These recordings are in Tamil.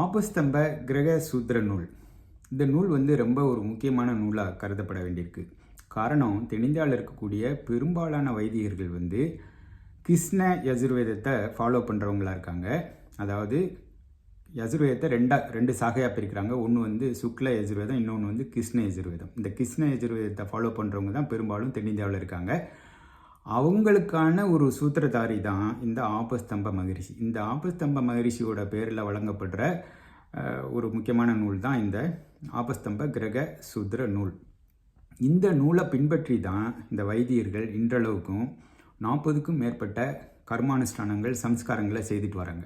ஆபஸ்தம்ப கிரக சூத்திர நூல். இந்த நூல் வந்து ரொம்ப ஒரு முக்கியமான நூலாக கருதப்பட வேண்டியிருக்கு. காரணம் தென்னிந்தியாவில் இருக்கக்கூடிய பெரும்பாலான வைதிகர்கள் வந்து கிருஷ்ண யஜுர்வேதத்தை ஃபாலோ பண்ணுறவங்களா இருக்காங்க. அதாவது யஜுர்வேதத்தை ரெண்டாக ரெண்டு சாகையாக பிரிக்கிறாங்க. ஒன்று வந்து சுக்ல யஜுர்வேதம் இன்னொன்று வந்து கிருஷ்ண யஜுர்வேதம். இந்த கிருஷ்ண யஜுர்வேதத்தை ஃபாலோ பண்ணுறவங்க தான் பெரும்பாலும் தென்னிந்தியாவில் இருக்காங்க. அவங்களுக்கான ஒரு சூத்திரதாரி தான் இந்த ஆபஸ்தம்ப மகரிஷி. இந்த ஆபஸ்தம்ப மகரிஷியோட பேரில் வழங்கப்படுற ஒரு முக்கியமான நூல் தான் இந்த ஆபஸ்தம்ப கிரக சூத்திர நூல். இந்த நூலை பின்பற்றி தான் இந்த வைத்தியர்கள் இன்றளவுக்கும் நாற்பதுக்கும் மேற்பட்ட கர்மானுஷ்டானங்கள் சம்ஸ்காரங்களை செய்துட்டு வராங்க.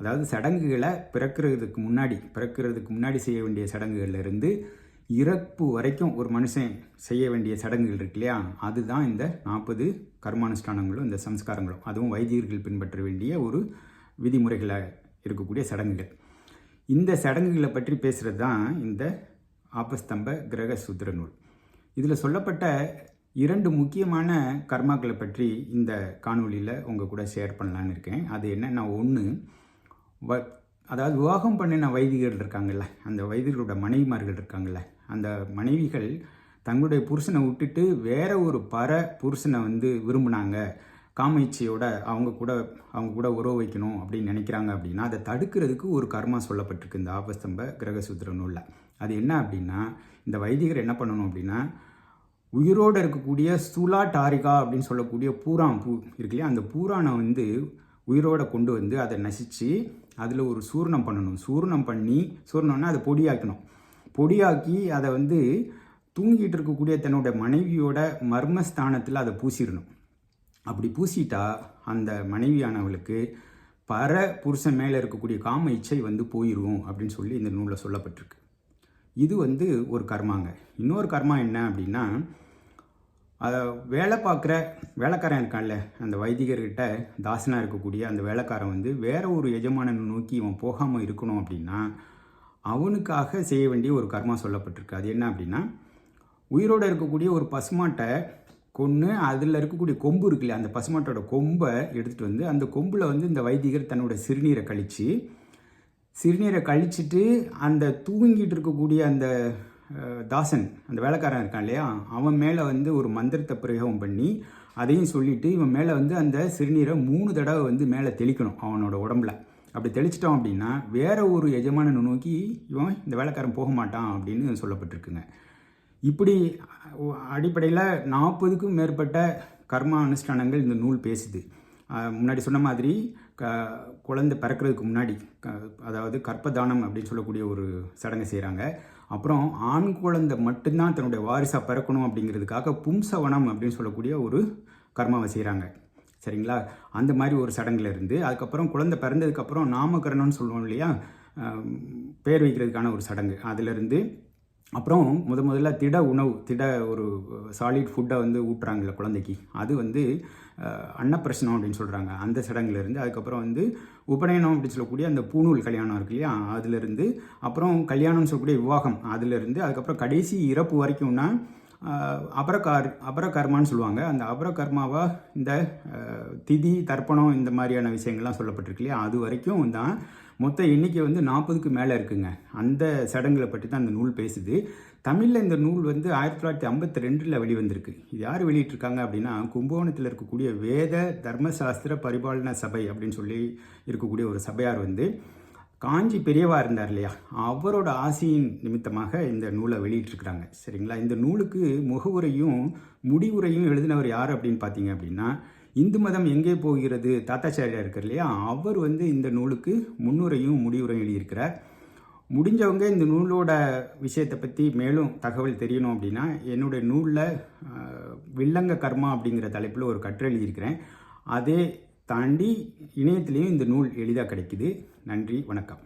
அதாவது சடங்குகளை பிறக்கிறதுக்கு முன்னாடி பிறக்கிறதுக்கு முன்னாடி செய்ய வேண்டிய சடங்குகளில் இருந்து இறப்பு வரைக்கும் ஒரு மனுஷன் செய்ய வேண்டிய சடங்குகள் இருக்கு இல்லையா? அதுதான் இந்த நாற்பது கர்மானுஷ்டானங்களும் இந்த சம்ஸ்காரங்களும். அதுவும் வைத்தியர்கள் பின்பற்ற வேண்டிய ஒரு விதிமுறைகளாக இருக்கக்கூடிய சடங்குகள். இந்த சடங்குகளை பற்றி பேசுகிறது தான் இந்த ஆபஸ்தம்ப கிரக சூத்திர நூல். இதில் சொல்லப்பட்ட இரண்டு முக்கியமான கர்மாக்களை பற்றி இந்த காணொளியில் உங்கள் கூட ஷேர் பண்ணலான்னு இருக்கேன். அது என்னென்னா ஒன்று வ அதாவது விவாகம் பண்ணின வைதிகர்கள் இருக்காங்கல்ல அந்த வைதிகர்களோட மனைவிமார்கள் இருக்காங்கல்ல அந்த மனைவிகள் தங்களுடைய புருஷனை விட்டுட்டு வேற ஒரு பர புருஷனை வந்து விரும்புனாங்க. காமேச்சியோட அவங்க கூட அவங்க கூட உறவு வைக்கணும் அப்படின்னு நினைக்கிறாங்க அப்படின்னா அதை தடுக்கிறதுக்கு ஒரு கர்மா சொல்லப்பட்டிருக்கு இந்த ஆபஸ்தம்ப கிரகசூத்திர நூலில் அது என்ன அப்படின்னா இந்த வைதிகர் என்ன பண்ணணும் அப்படின்னா உயிரோடு இருக்கக்கூடிய ஸ்துலா டாரிகா அப்படின்னு சொல்லக்கூடிய பூரான் பூ இருக்கு இல்லையா? அந்த பூரானை வந்து உயிரோட கொண்டு வந்து அதை நசித்து அதில் ஒரு சூர்ணம் பண்ணணும். சூர்ணம் பண்ணி சூர்ணம்னா அதை பொடியாக்கணும். பொடியாக்கி அதை வந்து தூங்கிட்டு இருக்கக்கூடிய தன்னோட மனைவியோட மர்மஸ்தானத்தில் அதை பூசிடணும். அப்படி பூசிட்டா அந்த மனைவியானவளுக்கு பர புருஷன் மேலே இருக்கக்கூடிய காம இச்சை வந்து போயிடும் அப்படின்னு சொல்லி இந்த நூலில் சொல்லப்பட்டிருக்கு. இது வந்து ஒரு கர்மாங்க. இன்னொரு கர்மா என்ன அப்படின்னா அதை வேலை பார்க்குற வேலைக்காரன் இருக்கான்ல அந்த வைதிகர்கிட்ட தாசனாக இருக்கக்கூடிய அந்த வேலைக்காரன் வந்து வேற ஒரு எஜமானனை நோக்கி இவன் போகாமல் இருக்கணும் அப்படின்னா அவனுக்காக செய்ய வேண்டிய ஒரு கர்மா சொல்லப்பட்டிருக்கு. அது என்ன அப்படின்னா உயிரோடு இருக்கக்கூடிய ஒரு பசுமாட்டை கொன்று அதில் இருக்கக்கூடிய கொம்பு இருக்குல்ல அந்த பசுமாட்டோட கொம்பை எடுத்துகிட்டு வந்து அந்த கொம்பில் வந்து இந்த வைதிகர் தன்னோட சிறுநீரை கழித்து சிறுநீரை கழிச்சிட்டு அந்த தூங்கிட்டு இருக்கக்கூடிய அந்த தாசன் அந்த வேலைக்காரன் இருக்கான் இல்லையா அவன் மேலே வந்து ஒரு மந்திரத்தை பிரயோகம் பண்ணி அதையும் சொல்லிவிட்டு இவன் மேலே வந்து அந்த சிறுநீரை மூணு தடவை வந்து மேலே தெளிக்கணும் அவனோட உடம்புல. அப்படி தெளிச்சிட்டோம் அப்படின்னா வேறு ஒரு எஜமானனை நோக்கி இவன் இந்த வேலைக்காரன் போக மாட்டான் அப்படின்னு சொல்லப்பட்டிருக்குங்க. இப்படி அடிப்படையில் நாற்பதுக்கும் மேற்பட்ட கர்ம அனுஷ்டானங்கள் இந்த நூல் பேசுது. முன்னாடி சொன்ன மாதிரி க குழந்தை பிறக்கிறதுக்கு முன்னாடி க அதாவது கற்பதானம் அப்படின்னு சொல்லக்கூடிய ஒரு சடங்கை செய்கிறாங்க அப்புறம் ஆண் குழந்தை மட்டும்தான் தன்னுடைய வாரிசாக பிறக்கணும் அப்படிங்கிறதுக்காக பும்சவனம் அப்படின்னு சொல்லக்கூடிய ஒரு கர்மாவை செய்கிறாங்க சரிங்களா? அந்த மாதிரி ஒரு சடங்கில் இருந்து அதுக்கப்புறம் குழந்தை பிறந்ததுக்கப்புறம் நாமகரணம்னு சொல்லுவோம் இல்லையா? பேர் வைக்கிறதுக்கான ஒரு சடங்கு. அதிலிருந்து அப்புறம் முத முதல்ல திட உணவு திட ஒரு சாலிட் ஃபுட்டை வந்து ஊட்டுறாங்கல்ல குழந்தைக்கு. அது வந்து அன்னப்பிரசனம் அப்படின்னு சொல்கிறாங்க அந்த சடங்குலேருந்து அதுக்கப்புறம் வந்து உபநயனம் அப்படின்னு சொல்லக்கூடிய அந்த பூநூல் கல்யாணம் இருக்கு இல்லையா? அதுலேருந்து அப்புறம் கல்யாணம்னு சொல்லக்கூடிய விவாகம். அதுலேருந்து அதுக்கப்புறம் கடைசி இறப்பு வரைக்கும்னா அபரகார் அபரகர்மான்னு சொல்லுவாங்க. அந்த அபரகர்மாவாக இந்த திதி தர்ப்பணம் இந்த மாதிரியான விஷயங்கள்லாம் சொல்லப்பட்டிருக்கு இல்லையா? அது வரைக்கும் தான் மொத்த எண்ணிக்கை வந்து நாற்பதுக்கு மேலே இருக்குங்க. அந்த சடங்குகளை பற்றி தான் அந்த நூல் பேசுது. தமிழில் இந்த நூல் வந்து ஆயிரத்தி தொள்ளாயிரத்தி ஐம்பத்தி ரெண்டில் வெளிவந்திருக்கு. இது யார் வெளியிட்டிருக்காங்க அப்படின்னா கும்பகோணத்தில் இருக்கக்கூடிய வேத தர்மசாஸ்திர பரிபாலன சபை அப்படின்னு சொல்லி இருக்கக்கூடிய ஒரு சபையார் வந்து காஞ்சி பெரியவா இருந்தார் இல்லையா? அவரோட ஆசையின் நிமித்தமாக இந்த நூலை வெளியிட்டிருக்கிறாங்க. சரிங்களா? இந்த நூலுக்கு முகவுரையும் முடிவுரையும் எழுதினவர் யார் அப்படின்னு பார்த்தீங்க அப்படின்னா இந்து மதம் எங்கே போகிறது தாத்தாச்சாரியா இருக்கார் இல்லையா? அவர் வந்து இந்த நூலுக்கு முன்னுரையும் முடிவுரையும் எழுதியிருக்கிறார். முடிஞ்சவங்க இந்த நூலோட விஷயத்தை பற்றி மேலும் தகவல் தெரியணும் அப்படின்னா என்னுடைய நூலில் வில்லங்க கர்மா அப்படிங்கிற தலைப்பில் ஒரு கட்டுரை எழுதியிருக்கிறேன். அதே தாண்டி இணையத்திலையும் இந்த நூல் எளிதாக கிடைக்குது. நன்றி வணக்கம்.